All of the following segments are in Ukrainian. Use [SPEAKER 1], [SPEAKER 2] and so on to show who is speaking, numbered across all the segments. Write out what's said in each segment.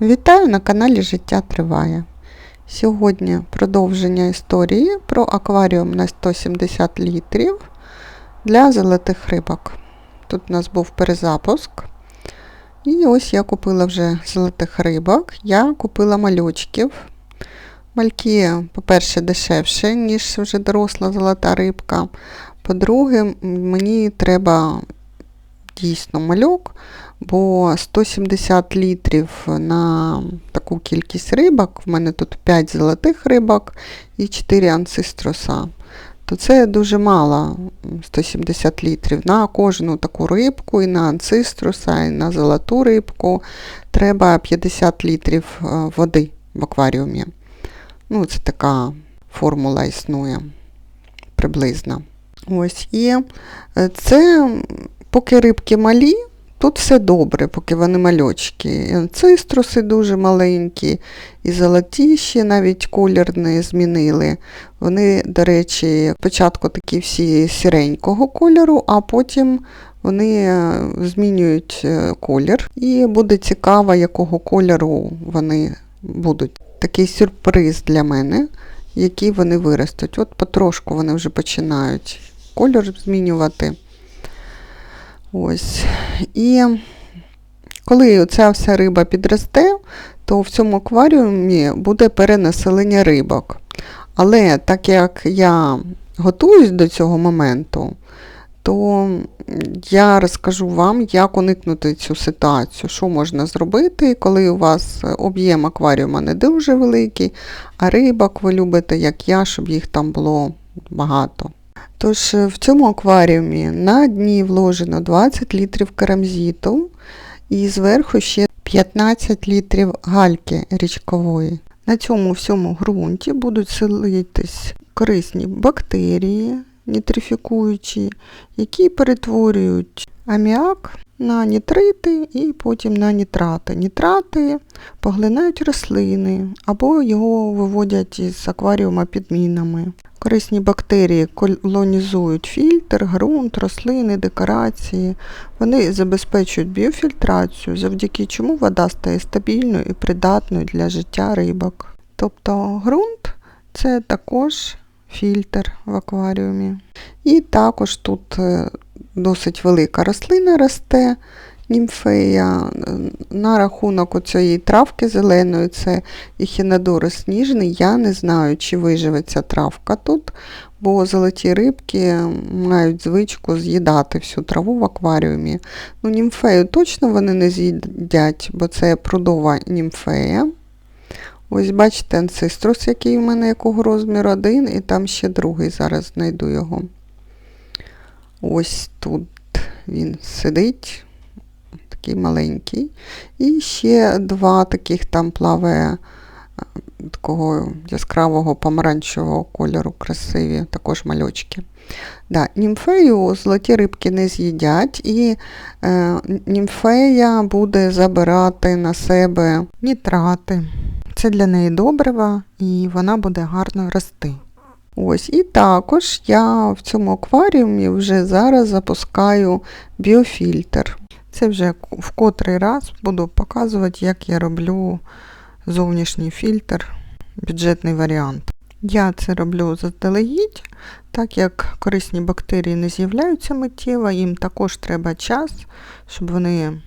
[SPEAKER 1] Вітаю на каналі Життя Триває. Сьогодні продовження історії про акваріум на 170 літрів для золотих рибок. Тут у нас був перезапуск. І ось я купила вже золотих рибок. Я купила мальочків. Мальки, по-перше, дешевше, ніж вже доросла золота рибка. По-друге, мені треба дійсно мальок, бо 170 літрів на таку кількість рибок, в мене тут 5 золотих рибок і 4 анцистроса. То це дуже мало 170 літрів. На кожну таку рибку, і на анциструса, і на золоту рибку треба 50 літрів е, води в акваріумі. Ну, Це така формула існує приблизно. Ось і е, це поки рибки малі, тут все добре, поки вони мальочки. Циструси дуже маленькі, і золотіші, навіть колір не змінили. Вони, до речі, спочатку такі всі сіренького кольору, а потім вони е, змінюють е, колір. І буде цікаво, якого кольору вони будуть. Такий сюрприз для мене, який вони виростуть. От потрошку вони вже починають кольор змінювати. Ось. І коли ця вся риба підросте, то в цьому акваріумі буде перенаселення рибок. Але так як я готуюсь до цього моменту, то я розкажу вам, як уникнути цю ситуацію, що можна зробити, коли у вас об'єм акваріума не дуже великий, а рибок ви любите, як я, щоб їх там було багато. Тож в цьому акваріумі на дні вложено 20 літрів карамзіту і зверху ще 15 літрів гальки річкової. На цьому всьому ґрунті будуть селитись корисні бактерії, нітрифікуючі, які перетворюють аміак на нітрити і потім на нітрати. Нітрати поглинають рослини або його виводять із акваріума підмінами. Корисні бактерії колонізують фільтр, ґрунт, рослини, декорації. Вони забезпечують біофільтрацію, завдяки чому вода стає стабільною і придатною для життя рибок. Тобто ґрунт це також фільтр в акваріумі. І також тут е, досить велика рослина росте, німфея. На рахунок цієї травки зеленої, це ехінодорис сніжний, я не знаю, чи виживе ця травка тут, бо золоті рибки мають звичку з'їдати всю траву в акваріумі. Ну, Німфею точно вони не з'їдять, бо це прудова німфея. Ось бачите, анциструс, який у мене якого розміру один, і там ще другий, зараз знайду його. Ось тут він сидить, такий маленький. І ще два таких там плаває такого яскравого помаранчевого кольору, красиві, також мальочки. Да, Німфею золоті рибки не з'їдять, і е, німфея буде забирати на себе нітрати. Це для неї добрива, і вона буде гарно рости. Ось, І також я в цьому акваріумі вже зараз запускаю біофільтр. Це вже в котрий раз буду показувати, як я роблю зовнішній фільтр, бюджетний варіант. Я це роблю заздалегідь, так як корисні бактерії не з'являються миттєво, їм також треба час, щоб вони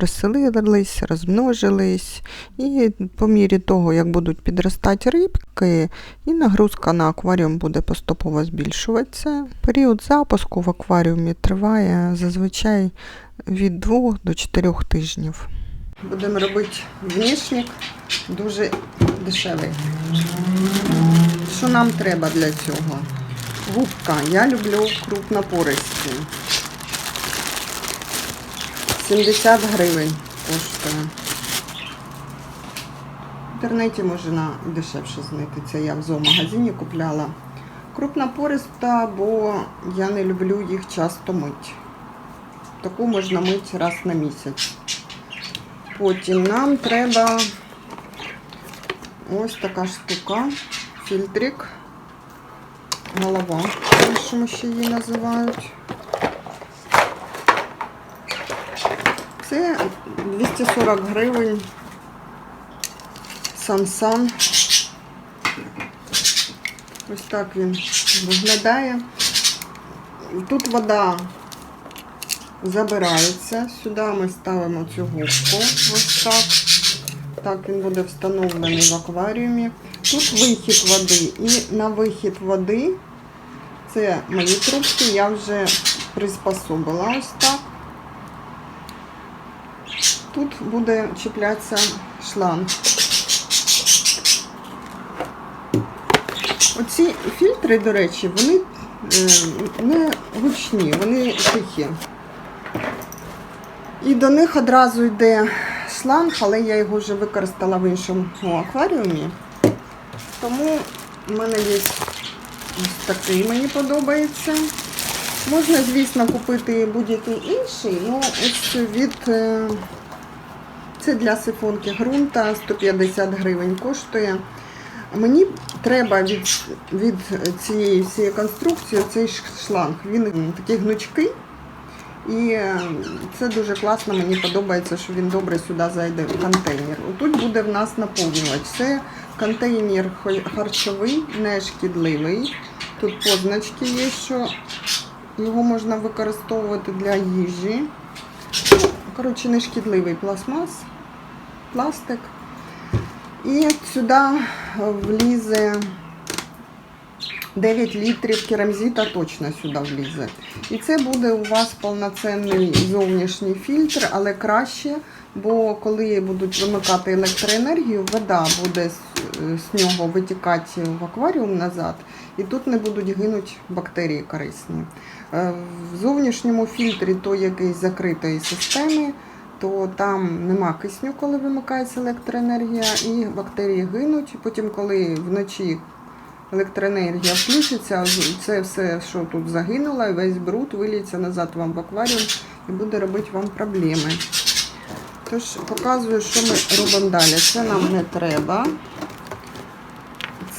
[SPEAKER 1] розселились, розмножились, і по мірі того, як будуть підростати рибки, і нагрузка на акваріум буде поступово збільшуватися. Період запуску в акваріумі триває зазвичай від 2 до 4 тижнів. Будемо робити внішник дуже дешевий. Що нам треба для цього? Губка. Я люблю крупнопористі. 70 гривень коштує. В інтернеті можна дешевше знайти. Це я в зоомагазині купляла. Крупнопориста, бо я не люблю їх часто мити. Таку можна мити раз на місяць. Потім нам треба ось така штука, фільтрик, голова, що ще її називають. Це 240 гривень
[SPEAKER 2] Самсан. Ось так він виглядає. Тут вода забирається. Сюди ми ставимо цю губку. Ось так. Так він буде встановлений в акваріумі. Тут вихід води. І на вихід води, це мої трубки, я вже приспособила ось так. Тут буде чіплятися шланг. Оці фільтри, до речі, вони е, не гучні, вони тихі. І до них одразу йде шланг, але я його вже використала в іншому акваріумі. Тому в мене є ось такий, мені подобається. Можна, звісно, купити будь-який інший, але ось від е, це для сифонки ґрунта 150 гривень коштує. Мені треба від, від цієї всієї конструкції цей шланг. Він такий гнучкий. І е, це дуже класно, мені подобається, що він добре сюди зайде в контейнер. Тут буде в нас наповнювач. Це контейнер харчовий, не шкідливий. Тут позначки є, що його можна використовувати для їжі. Коротше, не шкідливий пластмас, пластик. І сюди влізе 9 літрів керамзита точно сюди влізе. І це буде у вас повноцінний зовнішній фільтр, але краще, бо коли будуть вимикати електроенергію, вода буде з, з нього витікати в акваріум назад, і тут не будуть гинути бактерії корисні. Е, В зовнішньому фільтрі то якийсь закритої системи, то там нема кисню, коли вимикається електроенергія, і бактерії гинуть. Потім, коли вночі електроенергія включиться, це все, що тут загинуло, і весь бруд виліться назад вам в акваріум і буде робити вам проблеми. Тож показую, що ми робимо далі. Це нам не треба.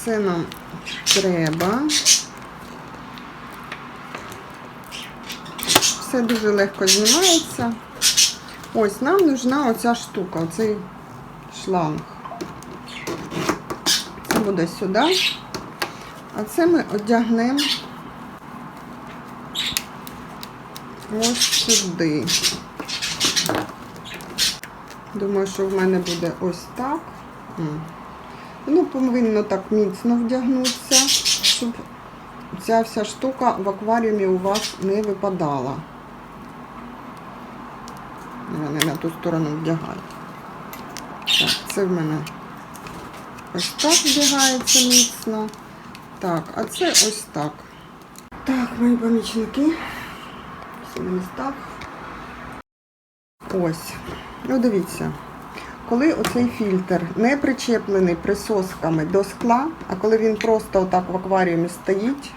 [SPEAKER 2] Це нам треба. Все дуже легко знімається. Ось нам нужна оця штука, оцей шланг. Це буде сюди. А це ми одягнемо ось сюди. Думаю, що в мене буде ось так. Воно повинно так міцно вдягнутися, щоб ця вся штука в акваріумі у вас не випадала. Вони на ту сторону вдягають. Так, це в мене ось так вдягається міцно. Так, а це ось так. Так, мої помічники. Всі на містах. Ось. Ну, дивіться. Коли оцей фільтр не причеплений присосками до скла, а коли він просто отак в акваріумі стоїть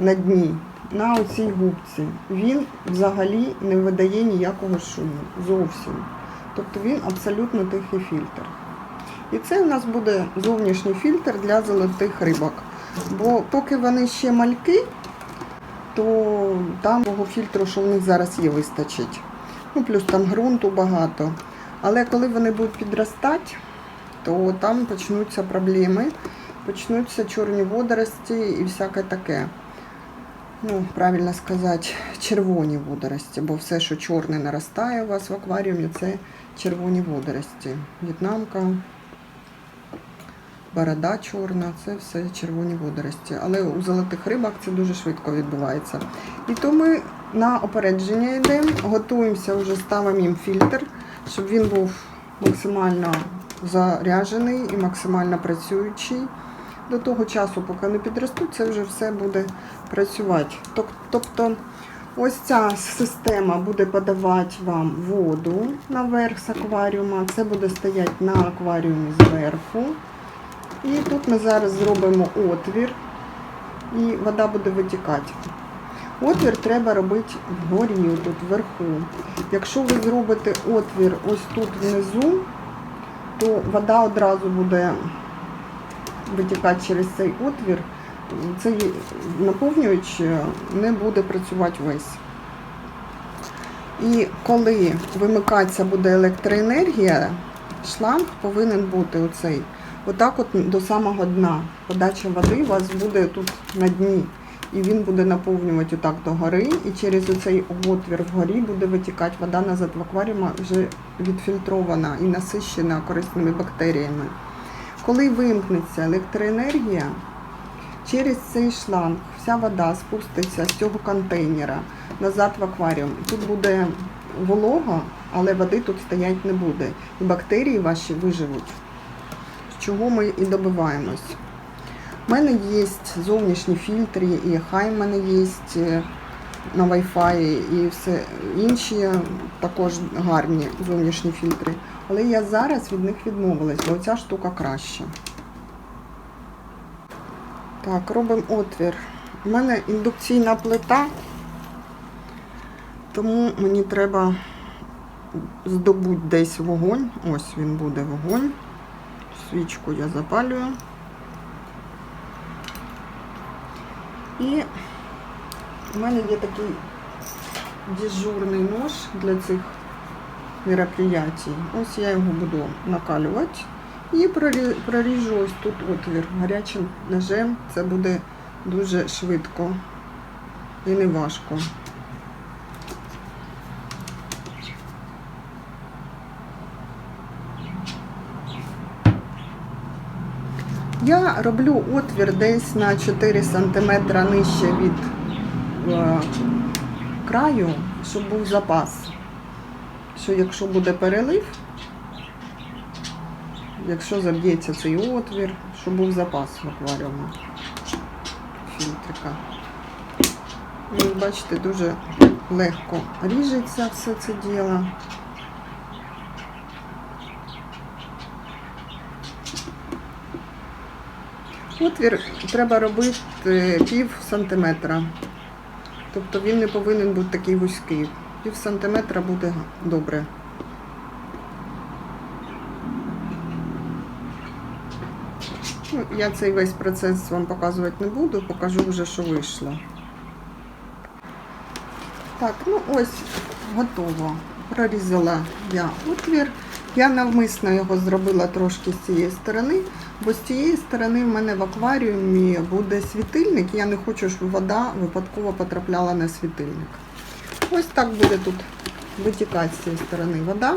[SPEAKER 2] на дні, на оцій губці, він взагалі не видає ніякого шуму. Зовсім. Тобто він абсолютно тихий фільтр. І це у нас буде зовнішній фільтр для золотих рибок. Бо поки вони ще мальки, то там того фільтру, що в них зараз є, вистачить. Ну, плюс там ґрунту багато. Але коли вони будуть підростати, то там почнуться проблеми, почнуться чорні водорості і всяке таке. Ну, правильно сказати, червоні водорості, бо все, що чорне наростає у вас в акваріумі, це червоні водорості. В'єтнамка, борода чорна, це все червоні водорості. Але у золотих рибах це дуже швидко відбувається. І то ми на опередження йдемо, готуємося, вже ставимо їм фільтр, щоб він був максимально заряджений і максимально працюючий. До того часу, поки не підростуть, це вже все буде працювати. Тобто ось ця система буде подавати вам воду наверх з акваріума. Це буде стояти на акваріумі зверху. І тут ми зараз зробимо отвір, і вода буде витікати. Отвір треба робити вгорі, тут вверху. Якщо ви зробите отвір ось тут внизу, то вода одразу буде витікати через цей отвір. Цей наповнювач не буде працювати весь. І коли вимикатися буде електроенергія, шланг повинен бути оцей. Отак от до самого дна. Подача води у вас буде тут на дні. І він буде наповнювати отак до гори, і через оцей отвір вгорі буде витікати вода назад в акваріум вже відфільтрована і насищена корисними бактеріями. Коли вимкнеться електроенергія, через цей шланг вся вода спуститься з цього контейнера назад в акваріум. Тут буде волога, але води тут стоять не буде. І бактерії ваші виживуть. З чого ми і добиваємось. У мене є зовнішні фільтри, і хай в мене є на Wi-Fi, і все інші також гарні зовнішні фільтри. Але я зараз від них відмовилась, бо ця штука краща. Так, робимо отвір. У мене індукційна плита, тому мені треба здобути десь вогонь. Ось він буде вогонь. Свічку я запалюю. І в мене є такий дежурний нож для цих мероприятий. Ось я його буду накалювати. І проріжу ось тут отвір гарячим ножем. Це буде дуже швидко і не важко. Я роблю отвір десь на 4 см нижче від краю, щоб був запас. Що якщо буде перелив, якщо заб'ється цей отвір, щоб був запас в акваріумі фільтрика. І бачите, дуже легко ріжеться все це діло. Отвір треба робити пів сантиметра. Тобто він не повинен бути такий вузький. Пів сантиметра буде добре. Ну, я цей весь процес вам показувати не буду, покажу вже, що вийшло. Так, ну ось готово. Прорізала я отвір. Я навмисно його зробила трошки з цієї сторони, бо з цієї сторони в мене в акваріумі буде світильник. Я не хочу, щоб вода випадково потрапляла на світильник. Ось так буде тут витікати з цієї сторони вода.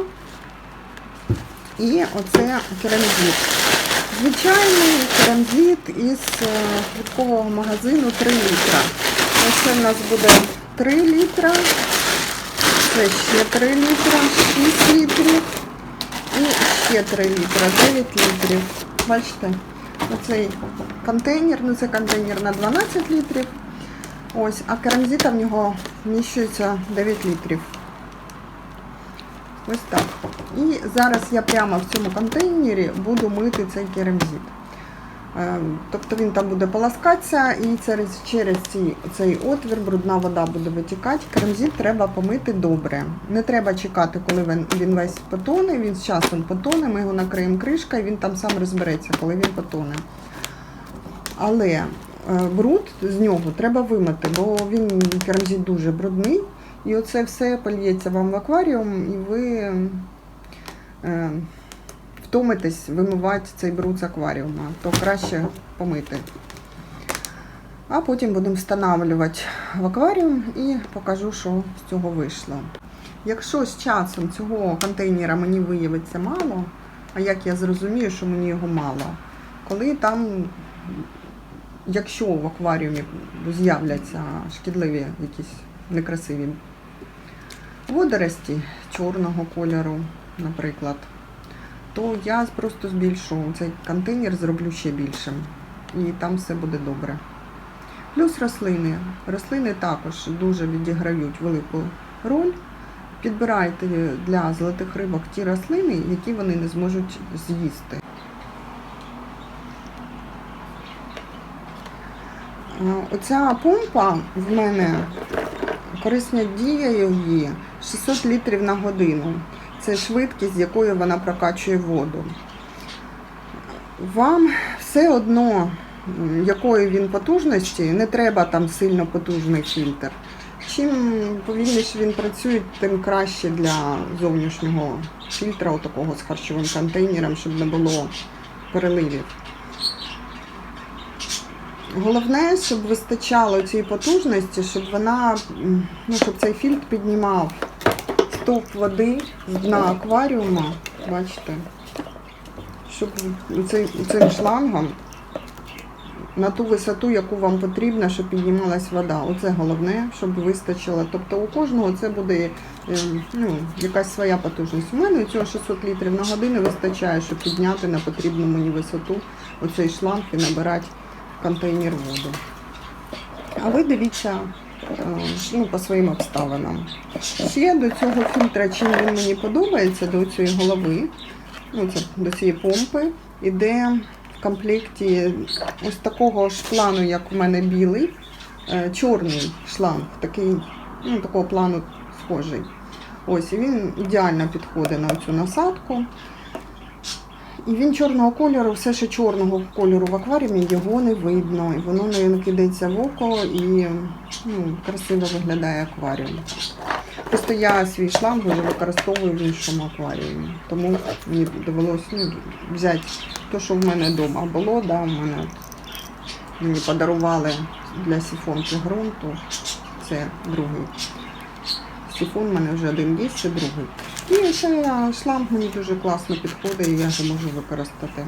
[SPEAKER 2] І оце керамзит. Звичайний керамзит із е, квіткового магазину 3 літра. Оце в нас буде 3 літра. Це ще 3 літра, 6 літрів. І ще 3 літра, 9 літрів. Бачите, оцей контейнер, ну це контейнер на 12 літрів. Ось, а керамзита в нього вміщується 9 літрів. Ось так. І зараз я прямо в цьому контейнері буду мити цей керамзит. Е, Тобто він там буде полоскатися і через, через ці, цей отвір брудна вода буде витікати. Керамзит треба помити добре. Не треба чекати, коли він, він весь потоне, він з часом потоне, ми його накриємо кришкою, він там сам розбереться, коли він потоне. Але е, бруд з нього треба вимити, бо він керамзит дуже брудний. І оце все польється вам в акваріум, і ви е, втомитесь вимивати цей бруд з акваріума, то краще помити. А потім будемо встановлювати в акваріум і покажу, що з цього вийшло. Якщо з часом цього контейнера мені виявиться мало, а як я зрозумію, що мені його мало, коли там, якщо в акваріумі з'являться шкідливі якісь некрасиві водорості чорного кольору, наприклад, то я просто збільшу цей контейнер, зроблю ще більшим. І там все буде добре. Плюс рослини. Рослини також дуже відіграють велику роль. Підбирайте для золотих рибок ті рослини, які вони не зможуть з'їсти. Оця помпа в мене корисна дія її 600 літрів на годину. Це швидкість, з якою вона прокачує воду. Вам все одно, якої він потужності, не треба там сильно потужний фільтр. чим повільніше він працює, тим краще для зовнішнього фільтра, такого з харчовим контейнером, щоб не було переливів. Головне, щоб вистачало цієї потужності, щоб вона, ну, щоб цей фільтр піднімав стовп води з дна акваріума, бачите, щоб цей, цим шлангом на ту висоту, яку вам потрібно, щоб піднімалась вода. Оце головне, щоб вистачило. Тобто у кожного це буде е, ну, якась своя потужність. У мене цього 600 літрів на годину вистачає, щоб підняти на потрібну мені висоту оцей шланг і набирати контейнер воду. А ви дивіться ну, по своїм обставинам. Ще до цього фільтра, чим він мені подобається, до цієї голови, ну, це до цієї помпи, іде в комплекті ось такого ж плану, як у мене білий, е, чорний шланг, такий, ну, такого плану схожий. Ось, і він ідеально підходить на цю насадку. І він чорного кольору, все ще чорного кольору в акваріумі його не видно. І воно не кидається в око і ну, красиво виглядає акваріум. Просто я свій шланг вже використовую в іншому акваріумі. Тому мені довелося ну, взяти те, що в мене вдома було. Да, в мене мені подарували для сифонки ґрунту. Це другий. Сифон в мене вже один є, це другий. І а, шланг мені дуже класно підходить, і я його можу використати.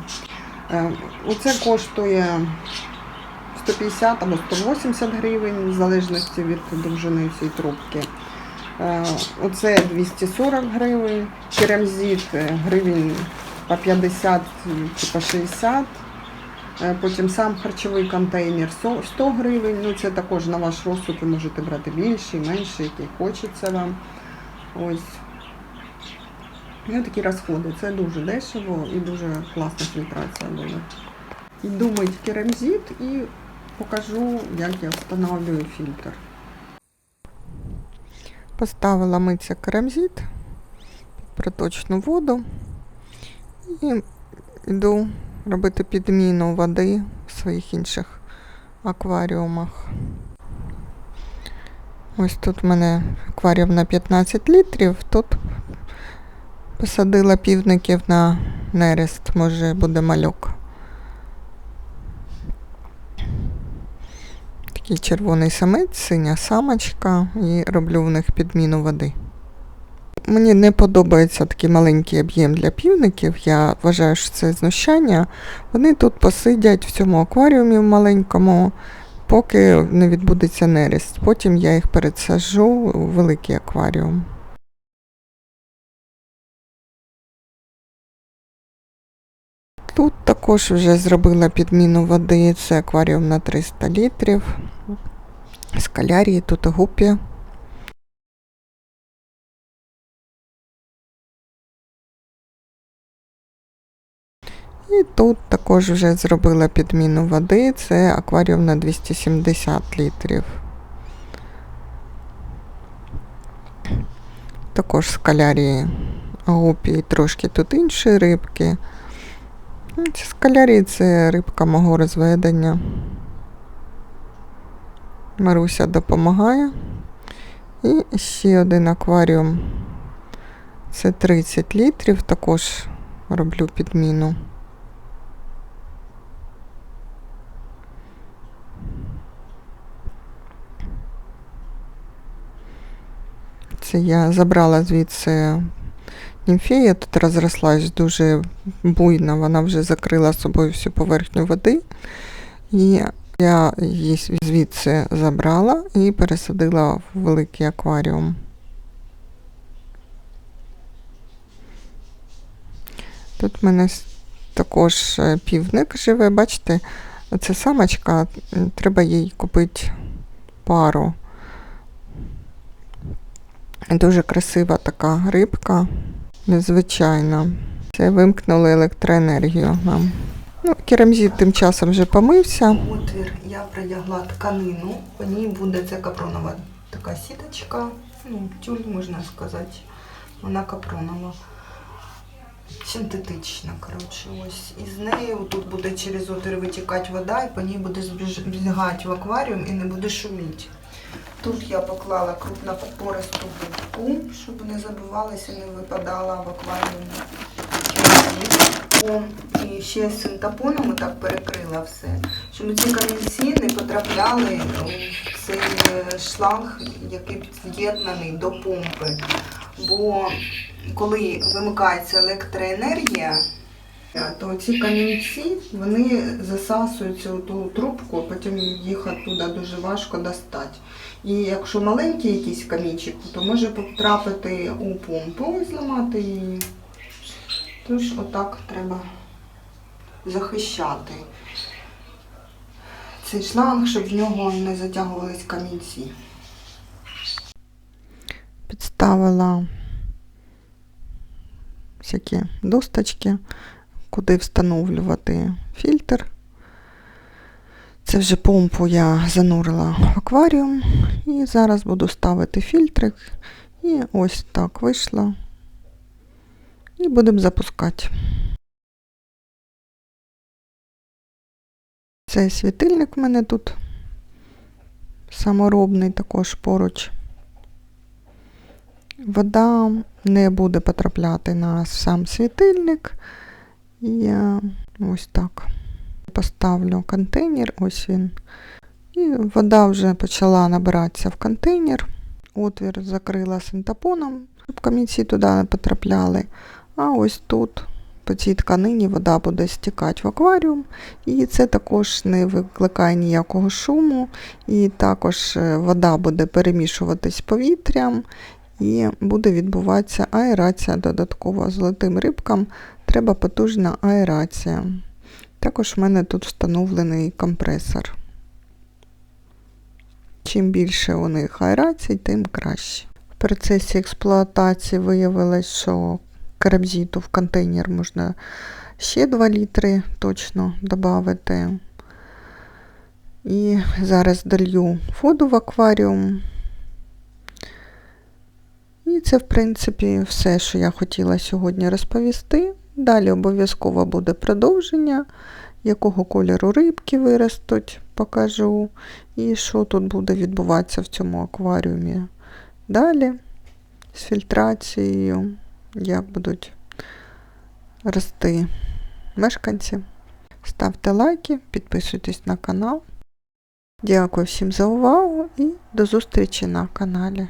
[SPEAKER 2] Е, Оце коштує 150 або 180 гривень, в залежності від довжини цієї трубки. Е, Оце 240 гривень, керамзит е, гривень по 50 чи по 60. Е, Потім сам харчовий контейнер 100 гривень. Ну це також на ваш розсуд, ви можете брати більший, менший, який хочеться вам. Ось. Ну, такі розходи. Це дуже дешево і дуже класна фільтрація буде. Йду мить керамзит і покажу, як я встановлюю фільтр. Поставила митися керамзит проточну воду і йду робити підміну води в своїх інших акваріумах. Ось тут в мене акваріум на 15 літрів, тут посадила півників на нерест, може буде малюк. Такий червоний самець, синя самочка і роблю в них підміну води. Мені не подобається такий маленький об'єм для півників. Я вважаю, що це знущання. Вони тут посидять в цьому акваріумі в маленькому, поки не відбудеться нерест. Потім я їх пересаджу у великий акваріум. Тут також вже зробила підміну води. Це акваріум на 300 літрів. Скалярії, тут гупі. І тут також вже зробила підміну води. Це акваріум на 270 літрів. Також скалярії гупі і трошки тут інші рибки. Ці скалярії це рибка мого розведення. Маруся допомагає. І ще один акваріум. Це 30 літрів, також роблю підміну. Це я забрала звідси німфея, тут розрослась дуже буйна, вона вже закрила собою всю поверхню води. І я її звідси забрала і пересадила в великий акваріум. Тут в мене також е, півник живе, бачите, це самочка, треба їй купити пару. Дуже красива така рибка, незвичайна. Це вимкнули електроенергію нам. Ну, керамзит тим часом вже помився.
[SPEAKER 1] Отвір я придягла тканину, по ній буде це капронова така сіточка, ну, тюль можна сказати. Вона капронова. Синтетична, коротше, ось. І з неї тут буде через отвір витікати вода, і по ній буде збігати в акваріум і не буде шуміти.
[SPEAKER 2] Тут я поклала крупнокупористу губку, щоб не забивалася, не випадала в акваріумі. І ще з синтапоном так перекрила все, щоб ці камінці не потрапляли в цей е, шланг, який під'єднаний до помпи. Бо коли вимикається електроенергія, то ці камінці вони засасуються у ту трубку, потім їх оттуда дуже важко достати. І якщо маленький якийсь камінчик, то може потрапити у помпу і зламати її. Тож отак треба захищати цей шланг, щоб в нього не затягувались камінці.
[SPEAKER 1] Підставила всякі досточки, куди встановлювати фільтр. Це вже помпу я занурила в акваріум і зараз буду ставити фільтрик. І ось так вийшло. І будемо запускати. Цей світильник в мене тут саморобний також поруч. Вода не буде потрапляти на сам світильник. І ось так поставлю контейнер, ось він. І вода вже почала набиратися в контейнер. Отвір закрила синтапоном, щоб камінці туди не потрапляли. А ось тут, по цій тканині, вода буде стікати в акваріум. І це також не викликає ніякого шуму. І також е, вода буде перемішуватись повітрям і буде відбуватися аерація додаткова. Золотим рибкам треба потужна аерація. Також в мене тут встановлений компресор. Чим більше у них аерацій, тим краще. В процесі експлуатації виявилось, що карбзіту в контейнер можна ще 2 літри точно додати. І зараз долью воду в акваріум. І це, в принципі, все, що я хотіла сьогодні розповісти. Далі обов'язково буде продовження, якого кольору рибки виростуть, покажу. І що тут буде відбуватися в цьому акваріумі. Далі з фільтрацією, як будуть рости мешканці. Ставте лайки, підписуйтесь на канал. Дякую всім за увагу і до зустрічі на каналі.